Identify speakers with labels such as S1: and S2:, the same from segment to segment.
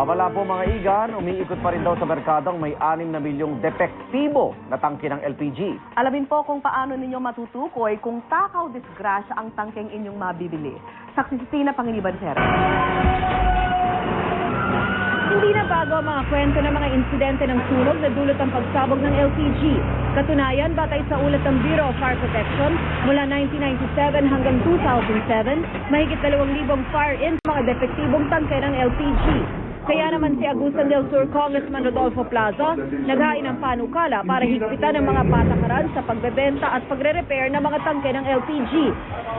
S1: Babala po mga igan, umiikot pa rin daw sa merkado ang may 6 na milyong depektibo na tangke ng LPG.
S2: Alamin po kung paano ninyo matutukoy kung takaw disgrasya ang tangkeng inyong mabibili. Saksi si Tina Pangiliban Serra.
S3: Hindi na bago ang mga kwento ng mga insidente ng sunog na dulot ang pagsabog ng LPG. Katunayan, batay sa ulat ng Bureau of Fire Protection, mula 1997 hanggang 2007, mahigit 2,000 fire-in mga depektibong tangke ng LPG. Kaya naman si Agusan del Sur Congressman Rodolfo Plaza naghain ng panukala para higpitan ang mga patakaran sa pagbebenta at pagre-repair ng mga tangke ng LPG.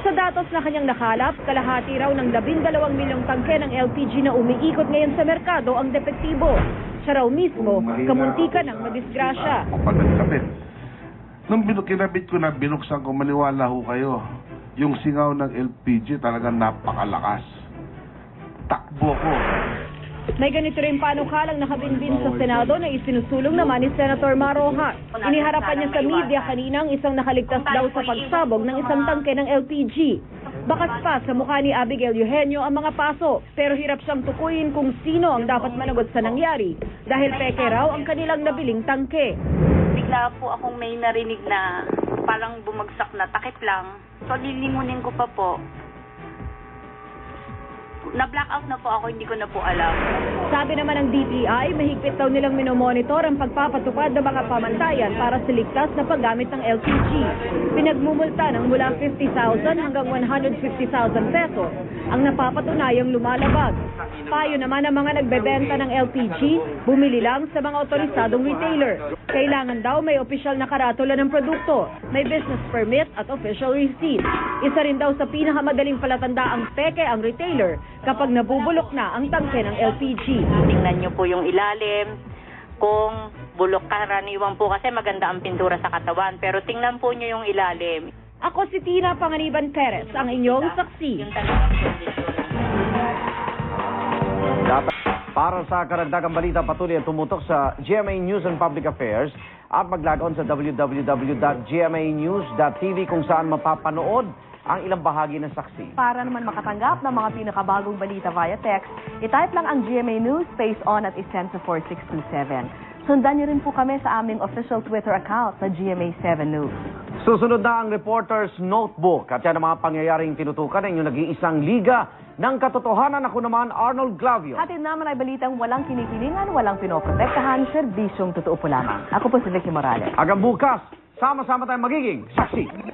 S3: Sa datos na kanyang nakalap, kalahati raw ng 12 milyong tangke ng LPG na umiikot ngayon sa merkado ang depektibo. Siya raw mismo, kamuntikan ng madisgrasya.
S4: Kapag. Nung kinabit ko na binuksan ko, maniwala ho kayo, yung singaw ng LPG talagang napakalakas. Takbo ko.
S3: May ganito rin panukalang nakabinbin sa Senado na isinusulong naman ni Senator Maroja. Iniharapan niya sa media kanina ang isang nakaligtas daw sa pagsabog ng isang tangke ng LPG. Bakas pa sa mukha ni Abigail Eugenio ang mga paso, pero hirap siyang tukuyin kung sino ang dapat managot sa nangyari dahil peke raw ang kanilang nabiling tangke.
S5: bigla po akong may narinig na parang bumagsak na takip lang. So, lilingunin ko pa po. Na-blackout na po ako, hindi ko na po alam.
S3: Sabi naman ng DTI, mahigpit daw nilang minomonitor ang pagpapatupad ng mga pamantayan para sa ligtas na paggamit ng LPG. Pinagmumulta ng mula 50,000 hanggang 150,000 pesos ang napapatunayang lumalabag. Payo naman ng mga nagbebenta ng LPG, bumili lang sa mga otorisadong retailer. Kailangan daw may opisyal na karatula ng produkto, may business permit at official receipt. Isa rin daw sa pinakamadaling palatandaang peke ang retailer kapag nabubulok na ang tangke ng LPG.
S5: Tingnan nyo po yung ilalim. Kung bulok karaniwan po kasi maganda ang pintura sa katawan. Pero tingnan po nyo yung ilalim.
S3: Ako si Tina Panganiban Perez, ang inyong saksi.
S5: Yung talagang kondisyon.
S1: Dapat para sa karagdagang balita patuloy ang tumutok sa GMA News and Public Affairs at mag-log on sa www.gmanews.tv kung saan mapapanood ang ilang bahagi ng saksi.
S2: Para naman makatanggap ng mga pinakabagong balita via text, itype lang ang GMA News, space on at isend sa 4627. Sundan niyo rin po kami sa aming official Twitter account na GMA7 News.
S1: Susunod na ang Reporter's Notebook at yan ang mga pangyayaring tinutukan ng inyong nag-iisang liga ng katotohanan. Ako naman, Arnold Glavio.
S2: Hatid naman ay balitang walang kinikilingan, walang pinoprotektahan, serbisyong totoo po lamang. Ako po si Vicky Morales.
S1: Hanggang bukas, sama-sama tayong magiging saksi.